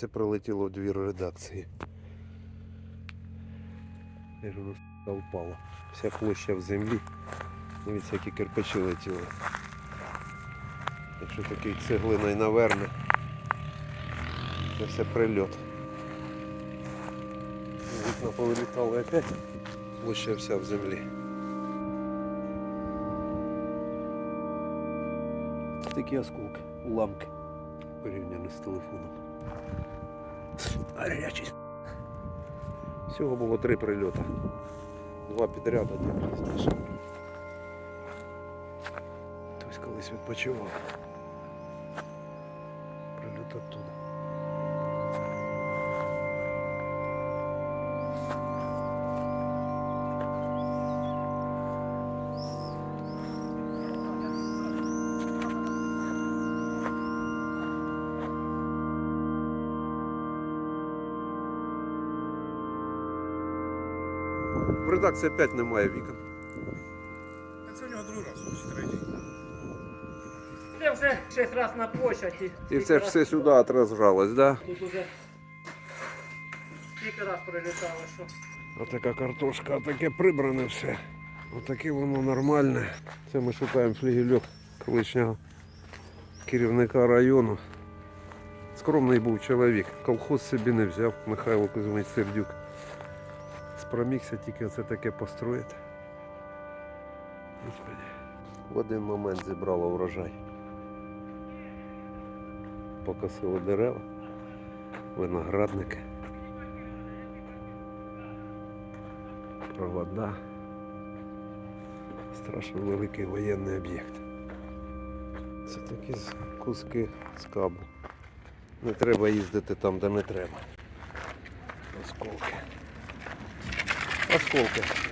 Це прилетіло в двір редакції. Я ж воно впало. Вся площа в землі. Дивіться, які кирпичі летіли. Якщо такий цеглиною наверне, це все прильот. Вікна повилітали опять. Площа вся в землі. Такі осколки, уламки порівняно з телефоном. Гарячий. Всього було три прильоти. Два підряд, один пізніше. Хтось колись відпочивав. Прильот оттуда. В редакції опять немає вікон. А це у нього другий раз, чи третій. Це вже шість раз на площаді. І це ж все сюди отрозжалось, да? Тут уже скільки раз прилітало, що. Отака картошка, отаке прибране все. Отаке воно нормальне. Це ми шукаємо флігельок колишнього керівника району. Скромний був чоловік. Колхоз собі не взяв Михайло Кузьмич Сердюк. Спромігся тільки це таке построїти. В один момент зібрало врожай. Покосило дерева, виноградники. провода. Страшно великий воєнний об'єкт. Це такі куски з кабу. Не треба їздити там, де не треба. Осколки. Осколки.